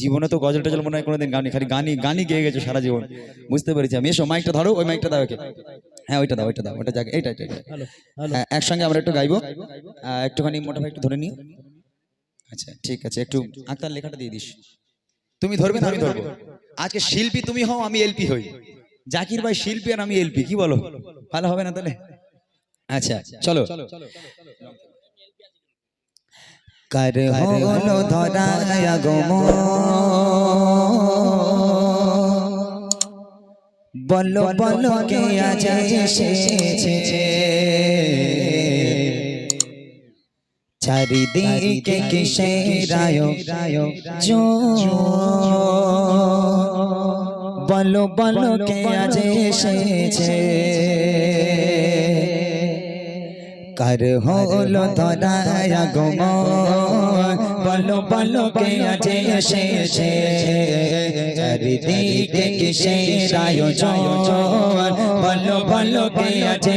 জীবনে তো গজল টজল মনে হয় কোনোদিন গানি খালি গানি গানি গেয়ে গেছো সারা জীবন। বুঝতে পেরেছি আমি। এসো মাইকটা ধরো ওই মাইকটা দাও হ্যাঁ ওইটা দাও ওইটা দাও ওটা জায়গা এইটা এইটা এইটা। হ্যাঁ, একসঙ্গে আমরা একটু গাইবো। একটুখানি মোটা ভাই একটু ধরে নিই আচ্ছা ঠিক আছে একটু আঁকতার লেখাটা দিয়ে দিস। তুমি ধরবে না আমি ধরবো। আজকে শিল্পী তুমি হও আমি এলপি হই। জাকির ভাই শিল্পী আর আমি এলপি কি বলো? ভালো হবে না তাহলে? আচ্ছা চলো। কার হলো ধরায়া গম বলো বলো কে চারিদিকে কিসে রায় জো বলো বলো কে এসেছে? কার হলো ধরায়া গম বলো বলো কে আছে এসেছে চারিদিকে কিসে রায় জো বলো বলো কে আছে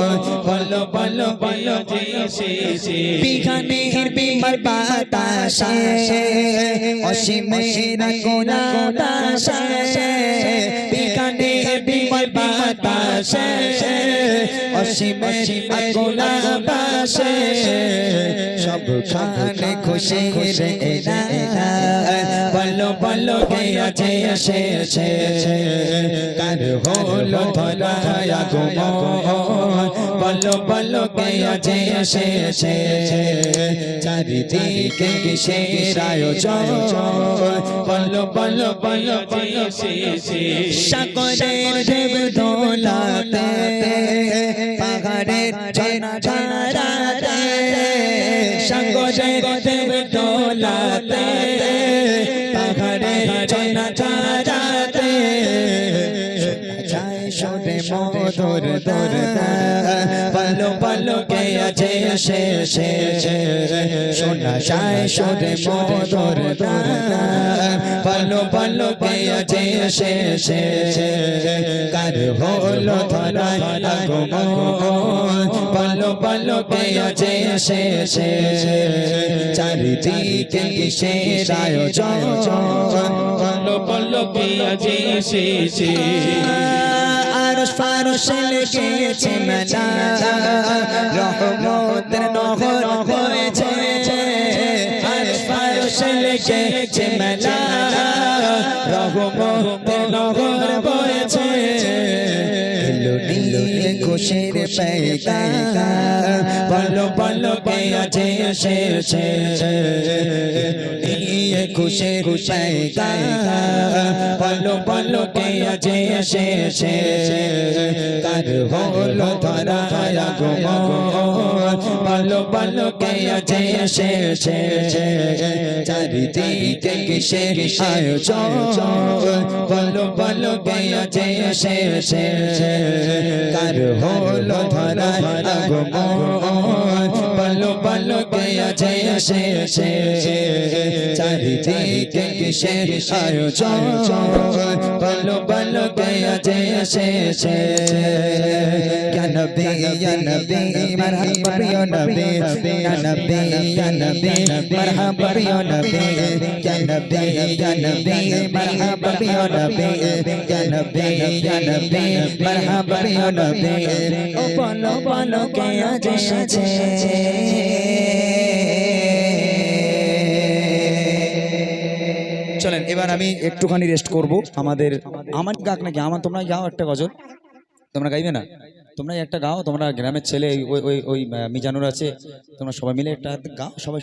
বলো বলো বলো বিঘানের বিমার বাতাসে অসীমের গোলা দাসে বিঘানের বিমার বাতাসে অসীমের গোলা দাসে সব খানে খুশি রে বলো বলো কে আছে এসেছে কার হলো ধরায়া গুম বলো বলো কে আছে এসেছে চারিদিকে কিসের আয়োজন? বলো বলো বলো বলো সাগরের ঢেউ দোলাতে পাহাড়ের ঝর্ণা দোলাতে পাহাড়ের ঝর্ণা ঝরাতে মধুর পলো পলো কে আছে এসেছে শোনা যায়, সুরে মধুর পলো পলো কে আছে এসেছে কার হলো ধরা আগম পলো পলো কে আছে এসেছে চারিদিকে কিসের আয়োজন? বলো বলো কে আজ এসেছে আরশ ফারস লেগেছে মেলা। রহমতের নহর হয়েছে ফারস ফারস লেগেছে মেলা। রহমতের নহর খুশির পেটা বলো বলো কে আছে এসেছে নিয়ে খুশির পেটা বলো বলো কে আছে এসেছে কার হলো ধরায়া গুম বলো বলো কে আছে এসেছে চারিদিকে কিসে আয়োজন? বলো বলো কে আছে এসেছে কার হলো ধরায়া গুম বলো বলো কে আছে এসেছে চারিদিকে কিসে আয়োজন বলো বলো আছে এসেছে ইয়া নবী নবী মারহাবা প্রিয় নবী নবী নবী মারহাবা আমি একটুখানি রেস্ট করব। আমাদের, আমার গাক নাকি? আমার তোমরা গাও একটা গজল। তোমরা গাইবে না? তোমরা একটা গাও, তোমরা গ্রামের ছেলে, ওই ওই ওই মিজানুর আছে। তোমরা সবাই মিলে একটা গাও, সবাই